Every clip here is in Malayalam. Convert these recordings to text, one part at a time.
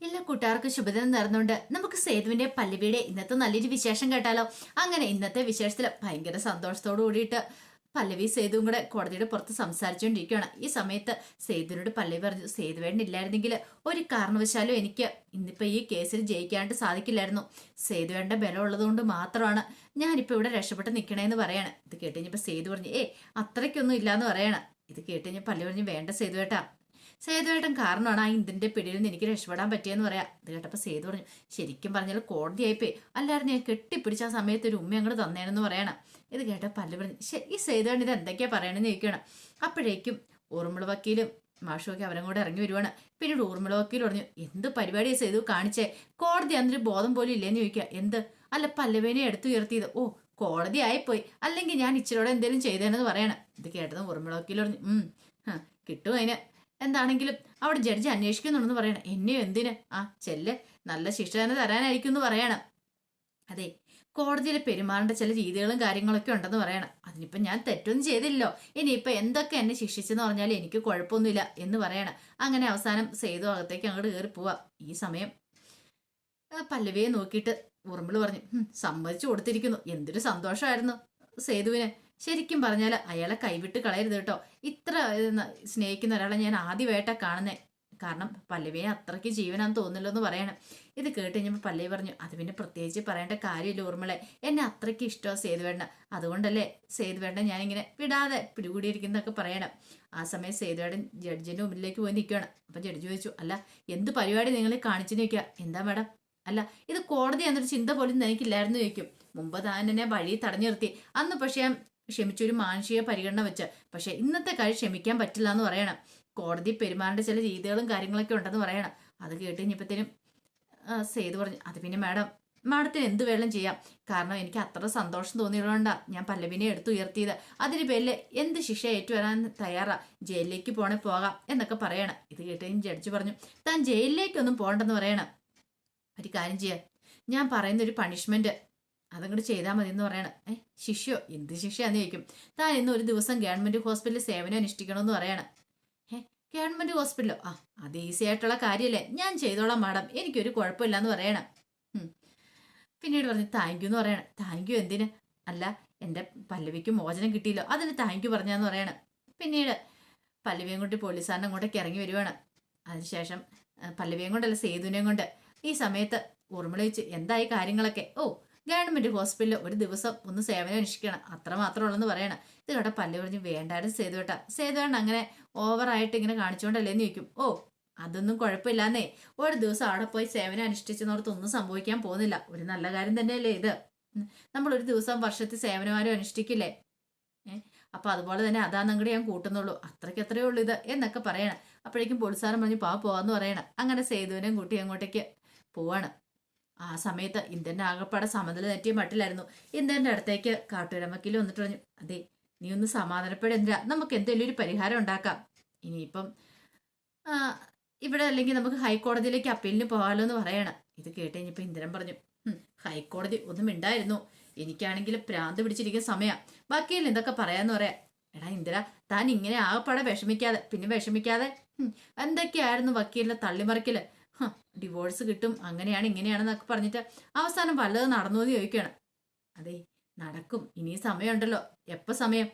എല്ലാ കൂട്ടുകാർക്കും ശുഭദിനം നേർന്നുകൊണ്ട് നമുക്ക് സേതുവിന്റെ പല്ലവിയുടെ ഇന്നത്തെ നല്ലൊരു വിശേഷം കേട്ടാലോ? അങ്ങനെ ഇന്നത്തെ വിശേഷത്തിൽ ഭയങ്കര സന്തോഷത്തോടു കൂടിയിട്ട് പല്ലവി സേതുവും കൂടെ കോടതിയുടെ പുറത്ത് സംസാരിച്ചുകൊണ്ടിരിക്കുകയാണ്. ഈ സമയത്ത് സേതുവിനോട് പല്ലവി പറഞ്ഞു സേതുവേട്ടൻ ഇല്ലായിരുന്നെങ്കിൽ ഒരു കാരണവശാലും എനിക്ക് ഇന്നിപ്പോൾ ഈ കേസിൽ ജയിക്കാനായിട്ട് സാധിക്കില്ലായിരുന്നു. സേതുവേണ്ട ബലം ഉള്ളതുകൊണ്ട് മാത്രമാണ് ഞാനിപ്പോൾ ഇവിടെ രക്ഷപ്പെട്ട് നിൽക്കണേന്ന് പറയാണ്. ഇത് കേട്ട് സേതു പറഞ്ഞു ഏ അത്രയ്ക്കൊന്നും ഇല്ലാന്ന് പറയാണ്. ഇത് കേട്ട് പല്ലവി പറഞ്ഞു വേണ്ട സേതുവേട്ടാ സേതുവേട്ടൻ കാരണമാണ് ആ ഇന്ദിന്റെ പിടിയിൽ നിന്ന് എനിക്ക് രക്ഷപ്പെടാൻ പറ്റിയെന്ന് പറയാം. ഇത് കേട്ടപ്പോൾ സേതു പറഞ്ഞു ശരിക്കും പറഞ്ഞാൽ കോടതിയായിപ്പോയി. അല്ലായിരുന്നു ഞാൻ കെട്ടിപ്പിടിച്ച ആ സമയത്ത് ഒരു ഉമ്മ അങ്ങോട്ട് തന്നേനെന്ന് പറയണം. ഇത് കേട്ട പല്ല് പറഞ്ഞു "ശ്ശെ, ഈ സേതുവേട്ടൻ ഇത് എന്തൊക്കെയാ പറയണെന്ന് ചോദിക്കണം. അപ്പോഴേക്കും ഊർമിള വക്കീലും മാഷുമൊക്കെ അവരും കൂടെ ഇറങ്ങി വരുവാണ്. പിന്നീട് ഊർമിള വക്കീൽ പറഞ്ഞു എന്ത് പരിപാടിയാ സേതു കാണിച്ചേ? കോടതി അന്നൊരു ബോധം പോലും ഇല്ലേന്ന് ചോദിക്കുക എന്ത്? അല്ല പല്ലവേനെ എടുത്തുയർത്തിയത്. ഓ കോടതി ആയിപ്പോയി. അല്ലെങ്കിൽ ഞാൻ ഇച്ചിരിയോടെ എന്തെങ്കിലും ചെയ്തേനെന്ന് പറയണം. ഇത് കേട്ടത് ഊർമിള വക്കീൽ പറഞ്ഞു ഉം കിട്ടും അതിന്. എന്താണെങ്കിലും അവിടെ ജഡ്ജി അന്വേഷിക്കുന്നുണ്ടെന്ന് പറയണം. എന്നെയോ എന്തിന്? ആ ചെല്ല്. നല്ല ശിക്ഷ തന്നെ തരാനായിരിക്കും എന്ന് പറയണം. അതെ കോടതിയിലെ പെരുമാറേണ്ട ചില രീതികളും കാര്യങ്ങളൊക്കെ ഉണ്ടെന്ന് പറയണം. അതിനിപ്പം ഞാൻ തെറ്റൊന്നും ചെയ്തില്ലോ ഇനിയിപ്പോൾ എന്തൊക്കെ എന്നെ ശിക്ഷിച്ചെന്ന് പറഞ്ഞാൽ എനിക്ക് കുഴപ്പമൊന്നുമില്ല എന്ന് പറയണം. അങ്ങനെ അവസാനം സേതു അകത്തേക്ക് അങ്ങോട്ട് കയറി പോവാം. ഈ സമയം പല്ലവിയെ നോക്കിയിട്ട് ഉറുമ്പിൾ പറഞ്ഞു "ഹും, സമ്മതിച്ചു കൊടുത്തിരിക്കുന്നു. എന്തൊരു സന്തോഷമായിരുന്നു സേതുവിന്. ശരിക്കും പറഞ്ഞാൽ അയാളെ കൈവിട്ട് കളയരുത് കേട്ടോ. ഇത്ര സ്നേഹിക്കുന്ന ഒരാളെ ഞാൻ ആദ്യമായിട്ടാ കാണുന്നേ. കാരണം പല്ലവിയെ അത്രയ്ക്ക് ജീവനാന്ന് തോന്നില്ല എന്ന് പറയണം. ഇത് കേട്ട് കഴിഞ്ഞപ്പോൾ പല്ലവി പറഞ്ഞു അത് പിന്നെ പ്രത്യേകിച്ച് പറയേണ്ട കാര്യമില്ല ഓർമ്മളെ എന്നെ അത്രയ്ക്ക് ഇഷ്ടമാണ് സേതുവേണ്ട അതുകൊണ്ടല്ലേ സേതുവേണ്ട ഞാനിങ്ങനെ വിടാതെ പിടികൂടിയിരിക്കുന്നതൊക്കെ പറയണം. ആ സമയം സേതുവേടൻ ജഡ്ജിന്റെ മുമ്പിലേക്ക് പോയി നിൽക്കുകയാണ് അപ്പം ജഡ്ജി ചോദിച്ചു അല്ല എന്ത് പരിപാടി നിങ്ങൾ കാണിച്ചു നിൽക്കുക എന്താ മാഡം? അല്ല ഇത് കോടതി എന്നൊരു ചിന്ത പോലും എനിക്കില്ലായിരുന്നു ചോദിക്കും. മുമ്പ് താൻ എന്നെ വഴി തടഞ്ഞു നിർത്തി. അന്ന് പക്ഷേ ക്ഷമിച്ചൊരു മാനുഷിക പരിഗണന വെച്ച്. പക്ഷെ ഇന്നത്തെ കാര്യം ക്ഷമിക്കാൻ പറ്റില്ല എന്ന് പറയണം. കോടതി പെരുമാറേണ്ട ചില രീതികളും കാര്യങ്ങളൊക്കെ ഉണ്ടെന്ന് പറയണം. അത് കേട്ട് കഴിഞ്ഞപ്പോഴത്തേനും സേതു പറഞ്ഞു അത് പിന്നെ മാഡം മാഡത്തിന് എന്ത് വേണം ചെയ്യാം. കാരണം എനിക്ക് അത്ര സന്തോഷം തോന്നിയതുകൊണ്ടാണ് ഞാൻ പല്ലവിനെ എടുത്തുയർത്തിയത് അതിന് പേരിൽ എന്ത് ശിക്ഷ ഏറ്റുവരാൻ തയ്യാറാ? ജയിലിലേക്ക് പോണേ പോകാം എന്നൊക്കെ പറയണം. ഇത് കേട്ട് ജഡ്ജ് പറഞ്ഞു താൻ ജയിലിലേക്കൊന്നും പോകണ്ടെന്ന് പറയണം. ഒരു കാര്യം ചെയ്യാം. ഞാൻ പറയുന്ന ഒരു പണിഷ്മെന്റ് അതങ്ങോട്ട് ചെയ്താൽ മതി എന്ന് പറയണം. ഏ ശിഷ്യോ എന്ത് ശിക്ഷയാന്ന് ചോദിക്കും. താൻ ഇന്ന് ഒരു ദിവസം ഗവൺമെന്റ് ഹോസ്പിറ്റലിൽ സേവനം അനുഷ്ഠിക്കണമെന്ന് പറയണം. ഏ ഗവൺമെന്റ് ഹോസ്പിറ്റലോ? ആ അത് ഈസി ആയിട്ടുള്ള കാര്യമല്ലേ ഞാൻ ചെയ്തോളാം മാഡം. എനിക്കൊരു കുഴപ്പമില്ല എന്ന് പറയണം പിന്നീട് പറഞ്ഞു താങ്ക് യു എന്ന് പറയണം. താങ്ക് യു എന്തിന്? അല്ല എന്റെ പല്ലവിക്ക് മോചനം കിട്ടിയില്ലോ. അതിന് താങ്ക് യു പറഞ്ഞാന്ന് പറയണം. പിന്നീട് പല്ലവിയും കൊണ്ട് പോലീസുകാരനെ അങ്ങോട്ടേക്ക് ഇറങ്ങി വരുവാണ്. അതിനുശേഷം പല്ലവിയും കൊണ്ടല്ല സേതുവിനെയും കൊണ്ട്. ഈ സമയത്ത് ഊർമിള എന്തായി കാര്യങ്ങളൊക്കെ? ഓ ഗവൺമെന്റ് ഹോസ്പിറ്റലിൽ ഒരു ദിവസം ഒന്ന് സേവനം അനുഷ്ഠിക്കണം. അത്ര മാത്രമേ ഉള്ളെന്ന് പറയണം. ഇത് കേട്ട പല്ലു സേതു വേണ്ടായിരുന്നു സേതുവേട്ട സേതുവേട്ടൻ അങ്ങനെ ഓവറായിട്ട് ഇങ്ങനെ കാണിച്ചുകൊണ്ടല്ലേ എന്ന് ചോദിക്കും. ഓ അതൊന്നും കുഴപ്പമില്ലാന്നേ. ഒരു ദിവസം അവിടെ പോയി സേവനം അനുഷ്ഠിച്ചെന്നോർത്ത് ഒന്നും സംഭവിക്കാൻ പോകുന്നില്ല. ഒരു നല്ല കാര്യം തന്നെയല്ലേ ഇത്. നമ്മൾ ഒരു ദിവസം വർഷത്തിൽ സേവനമാരും അനുഷ്ഠിക്കില്ലേ? അപ്പൊ അതുപോലെ തന്നെ അതാ നിങ്ങളുടെ ഞാൻ കൂട്ടുന്നുള്ളൂ. അത്രയ്ക്ക് അത്രയേ ഉള്ളൂ ഇത് എന്നൊക്കെ പറയണം. അപ്പോഴേക്കും പോലീസുകാരൻ പറഞ്ഞു പാ പോവാന്ന് പറയണം. അങ്ങനെ സേതുവിനെയും കൂട്ടി അങ്ങോട്ടേക്ക് പോവാണ്. ആ സമയത്ത് ഇന്ത്യന്റെ ആകപ്പാടെ സമനില തെറ്റിയ മട്ടിലായിരുന്നു. ഇന്ത്യന്റെ അടുത്തേക്ക് കാട്ടൂരമ്മക്കിൽ വന്നിട്ട് പറഞ്ഞു അതെ നീ ഒന്ന് സമാധാനപ്പെടെന്തിനാ നമുക്ക് എന്തെങ്കിലും ഒരു പരിഹാരം ഉണ്ടാക്കാം. ഇനിയിപ്പം ഇവിടെ അല്ലെങ്കിൽ നമുക്ക് ഹൈക്കോടതിയിലേക്ക് അപ്പീലിന് പോകാമല്ലോ എന്ന് പറയണം. ഇത് കേട്ട് കഴിഞ്ഞപ്പോൾ ഇന്ദ്രൻ പറഞ്ഞു ഹൈക്കോടതി ഒന്നും ഉണ്ടായിരുന്നു എനിക്കാണെങ്കിൽ പ്രാന്ത് പിടിച്ചിരിക്കുന്ന സമയം. ബാക്കിയിൽ എന്തൊക്കെ പറയാന്ന് പറയാം. എടാ ഇന്ദിര താൻ ഇങ്ങനെ ആകപ്പാടെ വിഷമിക്കാതെ പിന്നെ വിഷമിക്കാതെ എന്തൊക്കെയായിരുന്നു വക്കീലിന്റെ തള്ളിമറിക്കൽ? ഡിവോഴ്സ് കിട്ടും അങ്ങനെയാണ് ഇങ്ങനെയാണെന്നൊക്കെ പറഞ്ഞിട്ട് അവസാനം വല്ലതും നടന്നു എന്ന് ചോദിക്കുകയാണ്. അതെ നടക്കും ഇനി സമയമുണ്ടല്ലോ എപ്പോൾ സമയം?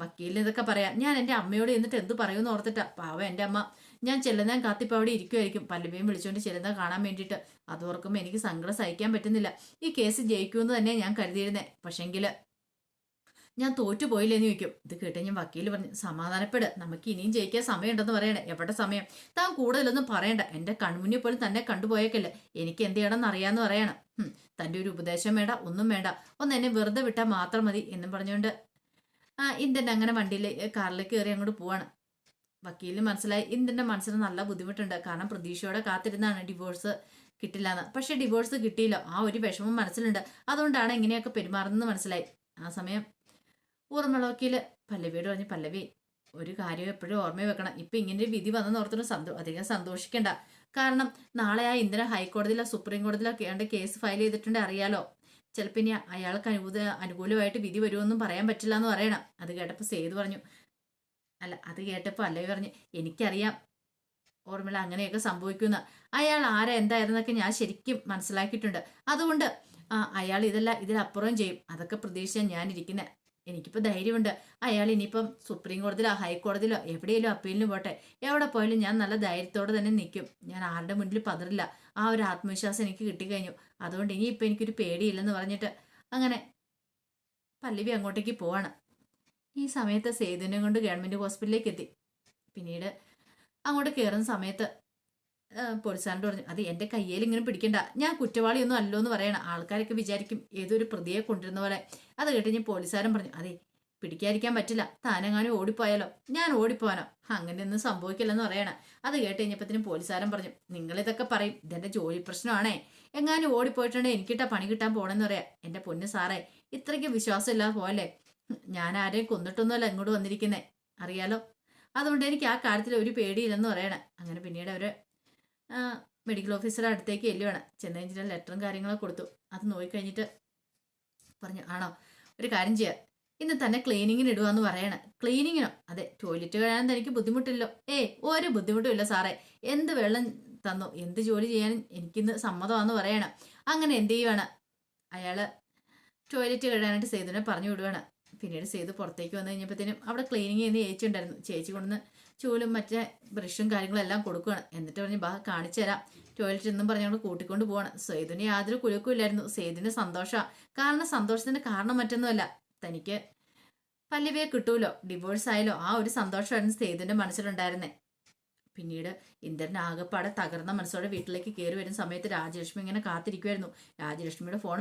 വക്കീലിന് ഇതൊക്കെ പറയാം. ഞാൻ എന്റെ അമ്മയോട് എന്നിട്ട് എന്ത് പറയുമെന്ന് ഓർത്തിട്ടാ. പാവം എന്റെ അമ്മ. ഞാൻ ചെല്ലുന്ന കാത്തിപ്പോൾ അവിടെ ഇരിക്കുമായിരിക്കും പല്ലുമേയും വിളിച്ചുകൊണ്ട് ചെല്ലുന്ന കാണാൻ വേണ്ടിയിട്ട്. അതോർക്കുമ്പോൾ എനിക്ക് സങ്കടം സഹിക്കാൻ പറ്റുന്നില്ല. ഈ കേസ് ജയിക്കുമെന്ന് തന്നെ ഞാൻ കരുതിയിരുന്നേ. പക്ഷെങ്കിൽ ഞാൻ തോറ്റുപോയില്ലെന്ന് ചോദിക്കും. ഇത് കേട്ട് ഞാൻ വക്കീൽ പറഞ്ഞു സമാധാനപ്പെട് നമുക്ക് ഇനിയും ജയിക്കാൻ സമയമുണ്ടെന്ന് പറയണേ എവിടെ സമയം? താൻ കൂടുതലൊന്നും പറയണ്ട എന്റെ കൺമുന്നിൽ പോലും തന്നെ കണ്ടുപോയേക്കല്ലേ. എനിക്ക് എന്ത് ചെയ്യണമെന്ന് അറിയാന്ന് പറയണം. തന്റെ ഒരു ഉപദേശം വേണ്ട ഒന്നും വേണ്ട. ഒന്ന് എന്നെ വെറുതെ വിട്ടാൽ മാത്രം മതി എന്നും പറഞ്ഞുകൊണ്ട് ആ ഇന്ത്യന്റെ അങ്ങനെ വണ്ടിയിൽ കാറിലേക്ക് കയറി അങ്ങോട്ട് പോവാണ്. വക്കീലിന് മനസ്സിലായി ഇന്ത്യന്റെ മനസ്സിന് നല്ല ബുദ്ധിമുട്ടുണ്ട്. കാരണം പ്രതീക്ഷയോടെ കാത്തിരുന്നാണ് ഡിവോഴ്സ് കിട്ടില്ലാന്ന്. പക്ഷെ ഡിവോഴ്സ് കിട്ടിയില്ല. ആ ഒരു വിഷമം മനസ്സിലുണ്ട്. അതുകൊണ്ടാണ് ഇങ്ങനെയൊക്കെ പെരുമാറുന്നത് മനസ്സിലായി. ആ സമയം ഊർമിള വക്കീൽ പല്ലവിയോട് പറഞ്ഞു പല്ലവി ഒരു കാര്യം എപ്പോഴും ഓർമ്മ വെക്കണം. ഇപ്പൊ ഇങ്ങനെ വിധി വന്നെന്ന് ഓർത്തിട്ട് സന്തോ അധികം സന്തോഷിക്കണ്ട. കാരണം നാളെ ആ ഇന്ദിര ഹൈക്കോടതിയിലോ സുപ്രീം കോടതിയിലോ കേണ്ട കേസ് ഫയൽ ചെയ്തിട്ടുണ്ട് അറിയാലോ. ചിലപ്പോൾ ഇനി അയാൾക്ക് അനുകൂല അനുകൂലമായിട്ട് വിധി വരുമെന്നും പറയാൻ പറ്റില്ല എന്ന് പറയണം. അത് കേട്ടപ്പോൾ സേതു പറഞ്ഞു അല്ല അത് കേട്ടപ്പോൾ അല്ലവി പറഞ്ഞു എനിക്കറിയാം ഓർമ്മയിൽ അങ്ങനെയൊക്കെ സംഭവിക്കുന്ന. അയാൾ ആരാ എന്തായിരുന്നൊക്കെ ഞാൻ ശരിക്കും മനസ്സിലാക്കിയിട്ടുണ്ട്. അതുകൊണ്ട് അയാൾ ഇതല്ല ഇതിലപ്പുറം ചെയ്യും. അതൊക്കെ പ്രതീക്ഷിച്ചാൽ ഞാൻ ഇരിക്കുന്നത് എനിക്കിപ്പോൾ ധൈര്യമുണ്ട്. അയാൾ ഇനിയിപ്പം സുപ്രീം കോടതിയിലോ ഹൈക്കോടതിയിലോ എവിടെയെങ്കിലും അപ്പീലിന് പോട്ടെ. എവിടെ പോയാലും ഞാൻ നല്ല ധൈര്യത്തോടെ തന്നെ നിൽക്കും. ഞാൻ ആരുടെ മുന്നിൽ പതറില്ല. ആ ഒരു ആത്മവിശ്വാസം എനിക്ക് കിട്ടിക്കഴിഞ്ഞു. അതുകൊണ്ട് ഇനിയിപ്പോൾ എനിക്കൊരു പേടിയില്ലെന്ന് പറഞ്ഞിട്ട് അങ്ങനെ പല്ലവി അങ്ങോട്ടേക്ക് പോവാണ്. ഈ സമയത്ത് സേതുവിനെ കൊണ്ട് ഗവൺമെന്റ് ഹോസ്പിറ്റലിലേക്ക് എത്തി. പിന്നീട് അങ്ങോട്ട് കയറുന്ന സമയത്ത് ആ, പറഞ്ഞു അത് എന്റെ കയ്യിൽ ഇങ്ങനെ പിടിക്കണ്ട. ഞാൻ കുറ്റവാളിയൊന്നും അല്ലോ എന്ന് പറയണം. ആൾക്കാരൊക്കെ വിചാരിക്കും ഏതൊരു പ്രതിയെ കൊണ്ടിരുന്ന പോലെ. അത് കേട്ട് ഞാൻ പോലീസുകാരൻ പറഞ്ഞു അതെ പിടിക്കാതിരിക്കാൻ പറ്റില്ല. താനെങ്ങാനും ഓടിപ്പോയാലോ? ഞാൻ ഓടിപ്പോവാനോ? അങ്ങനെയൊന്നും സംഭവിക്കില്ലെന്ന് പറയണം. അത് കേട്ട് കഴിഞ്ഞപ്പത്തിനും പോലീസുകാരൻ പറഞ്ഞു നിങ്ങളിതൊക്കെ പറയും. ഇതെന്റെ ജോലി പ്രശ്നമാണേ. എങ്ങാനും ഓടിപ്പോയിട്ടുണ്ടെങ്കിൽ എനിക്കിട്ടാ പണി കിട്ടാൻ പോണെന്ന് പറയാം. എന്റെ പൊന്ന് സാറേ ഇത്രയ്ക്ക് വിശ്വാസമില്ലാതെ പോലെ ഞാൻ ആരെയും കൊന്നിട്ടൊന്നുമല്ല ഇങ്ങോട്ട് വന്നിരിക്കുന്നേ. അറിയാലോ? അതുകൊണ്ട് എനിക്ക് ആ കാര്യത്തിൽ ഒരു പേടിയില്ലെന്ന് പറയണം. അങ്ങനെ പിന്നീട് അവർ മെഡിക്കൽ ഓഫീസറെ അടുത്തേക്ക് ചെല്ലുവാണ് ചെന്ന് കഴിഞ്ഞിട്ട് ലെറ്ററും കാര്യങ്ങളൊക്കെ കൊടുത്തു. അത് നോക്കിക്കഴിഞ്ഞിട്ട് പറഞ്ഞു ആണോ? ഒരു കാര്യം ചെയ്യാം. ഇന്ന് തന്നെ ക്ലീനിങ്ങിന് ഇടുവാന്ന് പറയണ. ക്ലീനിങ്ങിനോ അതെ ടോയ്ലറ്റ് കഴിയാൻ തനിക്ക് ബുദ്ധിമുട്ടില്ലോ. ഏ ഒരു ബുദ്ധിമുട്ടുമില്ല സാറേ. എന്ത് വെള്ളം തന്നു? എന്ത് ജോലി ചെയ്യാനും എനിക്കിന്ന് സമ്മതമാണെന്ന് പറയണം. അങ്ങനെ എന്ത് ചെയ്യുവാണ്? അയാൾ ടോയ്ലറ്റ് കഴുകാനായിട്ട് സേതുവിനെ പറഞ്ഞു വിടുവാണ്. പിന്നീട് സേതു പുറത്തേക്ക് വന്നു കഴിഞ്ഞപ്പോഴത്തേനും അവിടെ ക്ലീനിങ് ചെയ്യുന്ന ചേച്ചി ഉണ്ടായിരുന്നു. ചേച്ചി കൊണ്ടുവന്ന് ചൂലും മറ്റേ ബ്രഷും കാര്യങ്ങളും എല്ലാം കൊടുക്കുകയാണ് എന്നിട്ട് പറഞ്ഞ് ബാ കാണിച്ചു തരാം. ടോയ്ലറ്റ് എന്നും പറഞ്ഞുകൊണ്ട് കൂട്ടിക്കൊണ്ട് പോവാണ്. സേതുവിന് യാതൊരു കുലുക്കും ഇല്ലായിരുന്നു സേതുവിന് സന്തോഷമാണ് കാരണം സന്തോഷത്തിന്റെ കാരണം മറ്റൊന്നുമല്ല. തനിക്ക് പല്ലവിയെ കിട്ടൂലോ? ഡിവോഴ്സ് ആയാലോ ആ ഒരു സന്തോഷമായിരുന്നു സെയ്തിന്റെ മനസ്സിലുണ്ടായിരുന്നേ. പിന്നീട് ഇന്ദ്രൻ ആകെപ്പാടെ തകർന്ന മനസ്സോടെ വീട്ടിലേക്ക് കയറി വരുന്ന സമയത്ത് രാജലക്ഷ്മി ഇങ്ങനെ കാത്തിരിക്കുമായിരുന്നു രാജലക്ഷ്മിയുടെ ഫോൺ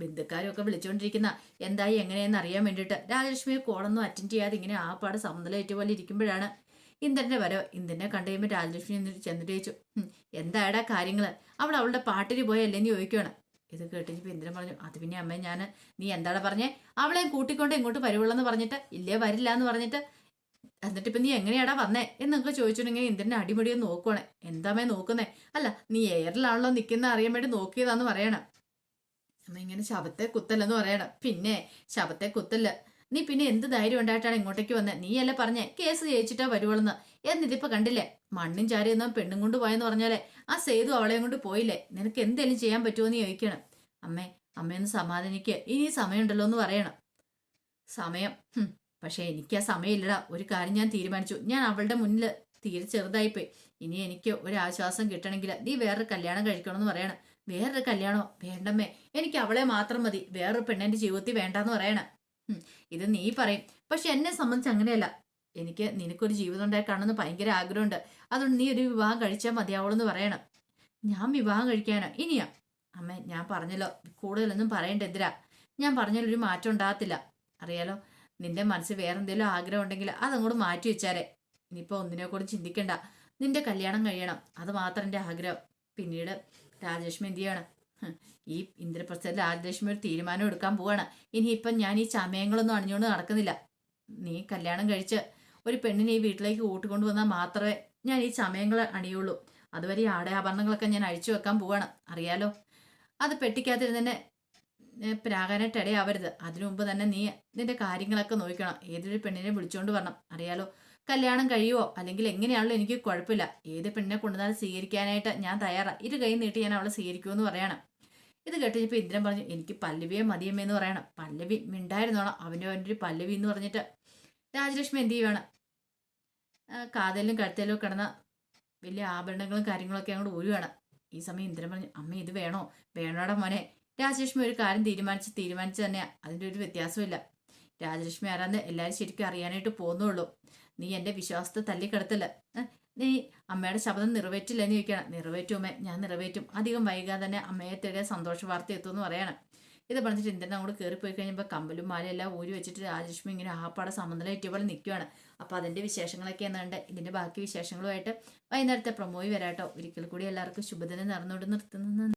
ബന്ധുക്കാരും ഒക്കെ വിളിച്ചോണ്ടിരിക്കുന്ന എന്തായി എങ്ങനെയെന്ന് അറിയാൻ വേണ്ടിയിട്ട്. രാജലക്ഷ്മി കോളൊന്നും അറ്റൻഡ് ചെയ്യാതെ ഇങ്ങനെ ആ പാട് സമനിലേറ്റ പോലെ ഇരിക്കുമ്പോഴാണ് ഇന്ദ്രന്റെ വരവ്. ഇന്ദ്രനെ കണ്ടു കഴിയുമ്പോൾ രാജലക്ഷ്മി എന്നിട്ട് ചെന്നിട്ട് ചോദിച്ചു "ഹും, എന്തായടാ കാര്യങ്ങൾ അവൾ അവളുടെ പാട്ടിന് പോയല്ലേന്ന് ചോദിക്കുകയാണ് ഇത് കേട്ടിപ്പോ ഇന്ദ്രൻ പറഞ്ഞു അത് പിന്നെ അമ്മേ ഞാൻ നീ എന്താടാ പറഞ്ഞേ? അവളെയും കൂട്ടിക്കൊണ്ട് ഇങ്ങോട്ട് വരുവുള്ളെന്ന് പറഞ്ഞിട്ട് ഇല്ലേ വരില്ല എന്ന് പറഞ്ഞിട്ട് എന്നിട്ട് ഇപ്പൊ നീ എങ്ങനെയാടാ വന്നേ? എന്നൊക്കെ ചോദിച്ചിട്ടുണ്ടെങ്കിൽ ഇന്ദ്രന്റെ അടിമുടിയെ നോക്കുവാണേ. എന്താമേ നോക്കുന്നേ? അല്ല നീ എയറിലാണല്ലോ നിൽക്കുന്ന അറിയാൻ വേണ്ടി നോക്കിയതാന്ന് പറയണം. അമ്മ ഇങ്ങനെ ശവത്തെ കുത്തല്ലെന്ന് പറയണം. പിന്നെ ശബത്തെ കുത്തല്ല നീ പിന്നെ എന്ത് ധൈര്യം ഉണ്ടായിട്ടാണ് ഇങ്ങോട്ടേക്ക് വന്നേ? നീയല്ലേ പറഞ്ഞേ? കേസ് ജയിച്ചിട്ടാ വരുവളെന്ന്. എന്നിതിപ്പോ കണ്ടില്ലേ? മണ്ണും ചാരി ചാരിയൊന്നും പെണ്ണും കൊണ്ട് പോയെന്ന് പറഞ്ഞാലേ ആ സേതു അവളെയും കൊണ്ട് പോയില്ലേ? നിനക്ക് എന്തെങ്കിലും ചെയ്യാൻ പറ്റുമോ എന്ന് ചോദിക്കണം. അമ്മേ അമ്മയൊന്ന് സമാധാനിക്കുക ഇനി സമയമുണ്ടല്ലോ എന്ന് പറയണം. സമയം. പക്ഷേ എനിക്ക് ആ സമയമില്ലടാ. ഒരു കാര്യം ഞാൻ തീരുമാനിച്ചു. ഞാൻ അവളുടെ മുന്നിൽ തീരെ ചെറുതായിപ്പോയി. ഇനി എനിക്ക് ഒരു ആശ്വാസം കിട്ടണമെങ്കിൽ നീ വേറൊരു കല്യാണം കഴിക്കണമെന്ന് പറയണം. വേറൊരു കല്യാണോ? വേണ്ടമ്മേ. എനിക്ക് അവളെ മാത്രം മതി. വേറൊരു പെണ്ണന്റെ ജീവിതത്തിൽ വേണ്ടെന്ന് പറയണം. ഇത് നീ പറയും. പക്ഷെ എന്നെ സംബന്ധിച്ച് അങ്ങനെയല്ല. എനിക്ക് നിനക്കൊരു ജീവിതം ഉണ്ടായി കാണുമെന്ന് ഭയങ്കര ആഗ്രഹമുണ്ട്. അതുകൊണ്ട് നീ ഒരു വിവാഹം കഴിച്ചാൽ മതിയാവുള്ളൂ പറയണം. ഞാൻ വിവാഹം കഴിക്കാനോ? ഇനിയാ? അമ്മേ ഞാൻ പറഞ്ഞല്ലോ. കൂടുതലൊന്നും പറയേണ്ട എന്തിരാ ഞാൻ പറഞ്ഞാലൊരു മാറ്റം ഉണ്ടാകത്തില്ല. അറിയാലോ? നിന്റെ മനസ്സിൽ വേറെന്തെങ്കിലും ആഗ്രഹം ഉണ്ടെങ്കിൽ അതങ്ങോട്ട് മാറ്റി വെച്ചാരെ. ഇനിയിപ്പോൾ ഒന്നിനെ കൂടെ ചിന്തിക്കണ്ട. നിന്റെ കല്യാണം കഴിയണം. അത് മാത്രം എന്റെ ആഗ്രഹം. പിന്നീട് രാജലക്ഷ്മി എന്ത് ചെയ്യണം? ഈ ഇന്ദ്രപ്രസ്ഥ രാജലക്ഷ്മി ഒരു തീരുമാനം എടുക്കാൻ പോവാണ്. ഇനിയിപ്പം ഞാൻ ഈ ചമയങ്ങളൊന്നും അണിഞ്ഞുകൊണ്ട് നടക്കുന്നില്ല. നീ കല്യാണം കഴിച്ച് ഒരു പെണ്ണിനെ ഈ വീട്ടിലേക്ക് കൂട്ടിക്കൊണ്ടു വന്നാൽ മാത്രമേ ഞാൻ ഈ ചമയങ്ങൾ അണിയുള്ളൂ. അതുവരെ ഈ ആടയാഭരണങ്ങളൊക്കെ ഞാൻ അഴിച്ചു വെക്കാൻ പോവാണ്. അറിയാലോ? അത് പെട്ടിക്കകത്തിരുന്ന് തന്നെ ഏ, പ്രാകാനായിട്ട് ഇടയാവരുത്. അതിനു മുമ്പ് തന്നെ നീ നിന്റെ കാര്യങ്ങളൊക്കെ നോക്കണം. ഏതൊരു പെണ്ണിനെ വിളിച്ചുകൊണ്ട് വരണം. അറിയാലോ കല്യാണം കഴിയുമോ അല്ലെങ്കിൽ എങ്ങനെയാണല്ലോ എനിക്ക് കുഴപ്പമില്ല. ഏത് പെണ്ണിനെ കൊണ്ടുവന്നാലും സ്വീകരിക്കാനായിട്ട് ഞാൻ തയ്യാറാണ് ഇരു കൈ നീട്ടി ഞാൻ അവളെ സ്വീകരിക്കുമെന്ന് പറയണം. ഇത് കേട്ടിപ്പോൾ ഇന്ദ്രൻ പറഞ്ഞു എനിക്ക് പല്ലവിയെ മതിയമ്മേ എന്ന് പറയണം. പല്ലവി മിണ്ടായിരുന്നോണം അവന്റെ അവന്റെ ഒരു പല്ലവി എന്ന് പറഞ്ഞിട്ട് രാജലക്ഷ്മി എന്ത് ചെയ്യുവാണ്? കാതലിലും കഴുത്തേലും കിടന്ന വലിയ ആഭരണങ്ങളും കാര്യങ്ങളൊക്കെ അങ്ങോട്ട് ഊരുവാണ്. ഈ സമയം ഇന്ദ്രൻ പറഞ്ഞു അമ്മ ഇത് വേണോ? വേണോടാ മോനെ. രാജലക്ഷ്മി ഒരു കാര്യം തീരുമാനിച്ച് തീരുമാനിച്ചു തന്നെ അതിന്റെ ഒരു വ്യത്യാസമില്ല രാജലക്ഷ്മി ആരാന്ന് എല്ലാവരും ശരിക്കും അറിയാനായിട്ട് പോകുന്നുള്ളൂ. നീ എന്റെ വിശ്വാസത്തെ തല്ലിക്കിടത്തില്ല നീ അമ്മയുടെ ശബ്ദം നിറവേറ്റില്ല എന്ന് ചോദിക്കണം നിറവേറ്റുമേ ഞാൻ നിറവേറ്റും. അധികം വൈകാതെ തന്നെ അമ്മയെ തേടിയ സന്തോഷ വാർത്ത എത്തുമെന്ന് പറയണം. ഇത് പറഞ്ഞിട്ട് ഇന്ദ്രൻ അങ്ങോട്ട് കയറിപ്പോയി കഴിഞ്ഞപ്പോൾ കമ്പലും മാലയെല്ലാം ഊരി വെച്ചിട്ട് രാജലക്ഷ്മി ഇങ്ങനെ ആപ്പാടെ സമനില എത്തിയ പോലെ നിൽക്കുകയാണ് അപ്പോൾ അതിന്റെ വിശേഷങ്ങളൊക്കെ എന്നുണ്ട് ഇതിന്റെ ബാക്കി വിശേഷങ്ങളുമായിട്ട് വൈകുന്നേരത്തെ പ്രൊമോയി വരാട്ടോ. ഒരിക്കൽ കൂടി എല്ലാവർക്കും ശുഭദിനം നടന്നുകൊണ്ട് നിർത്തുന്നു.